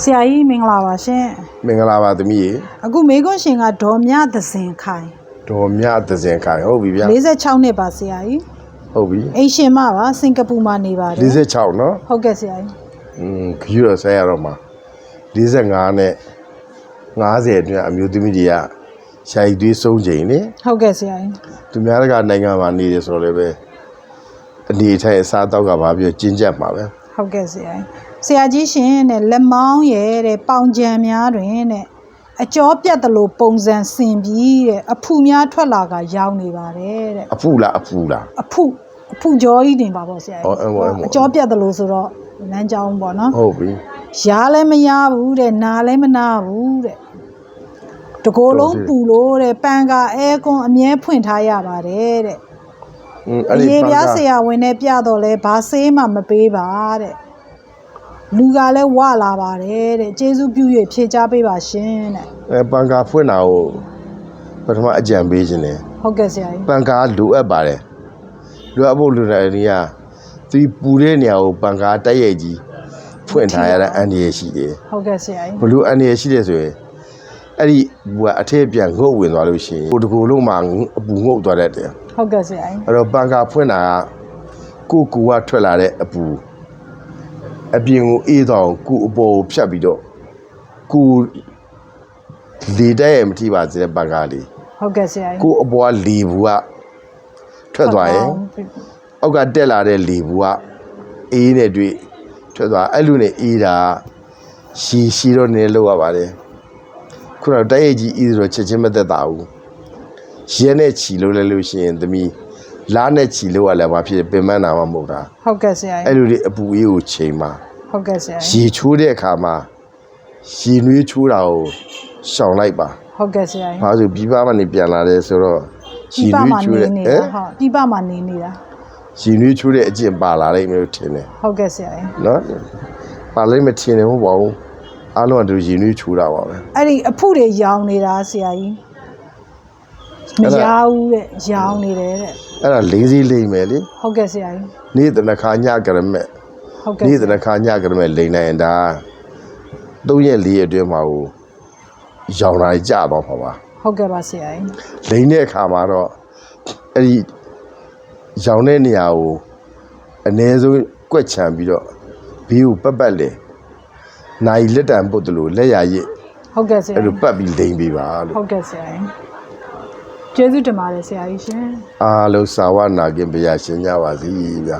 ဆရာကြီးမင်္ဂလာပါရှင်မင်္ဂလာပါသမီးရေအခုမေခွန်းရှင်ကဒေါ်မြသဇင်ခိုင်ဒေါ်မြသဇင်ခိုင်ဟုတ်ပြီဗျာ46နှစ်ပါဆရာကြီးဟုတ်ပြီအိမ်ရှင်မပါစင်ကာပူမှာနေပါတယ်46နော်ဟုတ်ကဲ့ဆရာကြီးอืมခရီးတော့ဆက်ရတော့မှာ45နဲ့50အတွင်းအမျိုးသမီးတွေကရှာရီသွေးဆုံးချိန်နေဟုတ်ကဲ့ဆရာကြီးသူများတကနိုင်ငံမှာနေတယ်ဆိုတော့လည်းပဲအနေထိုင်အစားအသောက်ကဘာပြောကျဉ်ကျပ်မှာပဲ ဟုတ်ကဲ့ဆရာကြီးဆရာကြီးရှင်တဲ့လက်မောင်းရဲ့တဲ့ပေါင်ကြံများတွင်တဲ့အကျော်ပြတ်တယ်လို့ပုံစံဆင်ပြီးတဲ့အဖူများထွက်လာကရောင်းနေပါတယ်တဲ့အဖူလားအဖူလားအဖူအဖူကြောကြီးတင်ပါပေါ့ဆရာကြီးအော်အဲ့ပေါ့အဲ့ပေါ့အကျော်ပြတ်တယ်လို့ဆိုတော့လမ်းကြောင်းပေါ့နော်ဟုတ်ပြီရားလည်းမရဘူးတဲ့နာလည်းမနာဘူးတဲ့တကိုယ်လုံးပူလို့တဲ့ပန်ကာအဲကွန်အမြဲဖွင့်ထားရပါတယ်တဲ့อืม အအဲ့ဒီရေးပပြားန်ကဆရာဝန်နဲ့ပြတော့လဲဘာဆေးမှမပေးပါတဲ့လူကလည်းဝလာပါတယ်တဲ့ကျေးဇူးပြု၍ဖြေချပေးပါရှင်တဲ့အဲပန်ကာဖွင့်တာကိုပထမအကြံပေးခြင်းတယ်ဟုတ်ကဲ့ဆရာကြီးပန်ကာလိုအပ်ပါတယ်လိုအပ်ဖို့လိုတဲ့နေရာသူပူတဲ့နေရာကိုပန်ကာတက်ရိုက်ကြီးဖွင့်ထားရတဲ့အန်ဒီရရှိတယ်ဟုတ်ကဲ့ဆရာကြီးဘလို့အန်ဒီရရှိတယ်ဆိုရင် အဲ့ဒီဘူကအထက်ပြန်ငုတ်ဝင်သွားလို့ရှိရင်ကိုတကူလုံးမှာအပူငုတ်သွားတတ်တယ်ဟုတ်ကဲ့ဆရာကြီးအဲ့တော့ပန်ကာဖွင့်တာကကိုကူကထွက်လာတဲ့အပူအပြင်ကိုအေးသွားအောင်ကိုအပေါ်ကိုဖြတ်ပြီးတော့ကိုလေတက်ရဲ့မထိပါစေတဲ့ပန်ကာလေးဟုတ်ကဲ့ဆရာကြီးကိုအပေါ်ကလေဘူးကထွက်သွားရင်အောက်ကတက်လာတဲ့လေဘူးကအေးနဲ့တွေ့ထွက်သွားအဲ့လိုနဲ့အေးတာရှည်ရှည်တော့နည်းလောက်ရပါတယ် ခုနကတိုက်ရိုက်ကြီးအေးဆိုတော့ချက်ချင်းမသက်တာဘူးရဲနဲ့ချီလို့လဲလို့ရှိရင်သမီးလားနဲ့ချီလို့ရလဲဘာဖြစ်လဲပင်မနာမှမဟုတ်တာဟုတ်ကဲ့ဆရာအဲ့ကြီးလိုတွေအပူအေးကိုချိန်မှာဟုတ်ကဲ့ဆရာကြီးရေချိုးတဲ့အခါမှာရေနွေးချိုးတာကိုရှောင်လိုက်ပါဟုတ်ကဲ့ဆရာကြီးဘာလို့ပြီးပါမနေပြန်လာတယ်ဆိုတော့ပြပမှာချိုးနေတဲ့နေဟဲ့တာဟုတ်ပြပမှာနေနေတာရှင်နွေးချိုးတဲ့အကျင့်ပါလာလိမ့်မယ်လို့ထင်တယ်ဟုတ်ကဲ့ဆရာကြီးနော်ပါလိမ့်မယ်ထင်တယ်မဟုတ်ပါဘူး အားလုံးကသူရှင်နွေးချိုးတာပါပဲအဲ့ဒီအဖုတွေရောင်းနေတာဆရာကြီးမအဲ့ဒါရဘူးတဲ့ရောင်းနေတယ်တဲ့အဲ့ဒါလေးစီးလိမ့်မယ်လေဟုတ်ကဲ့ဆရာကြီးနေ့တနခါညကရမဲ့ဟုတ်ကဲ့နေ့တနခါညကရမဲ့လိမ့်နိုင်ရင်ဒါ၃ရက်၄ရက်အတွင်းမှာကိုရောင်လာကြတော့မှာပါဟုတ်ကဲ့ပါဆရာကြီးလိမ့်တဲ့အခါမှာတော့အဲ့ဒီရောင်တဲ့နေရာကိုအ ਨੇ ဆုံးကွက်ချံပြီးတော့ဘေးကိုပတ်ပတ်လေ နိုင်လက်တံပုတ်တယ်လို့လက်ရရစ်ဟုတ်ကဲ့ဆရာအဲ့လိုကြီးပတ်ပြီးလိမ့်ပေးပါလို့ဟုတ်ကဲ့ဆရာကြီးကျေးဇူးတင်ပါတယ်ဆရာကြီးရှင်အားလုံးစာဝနာခင်ဘုရားရှင်ကြပါစီဗျာ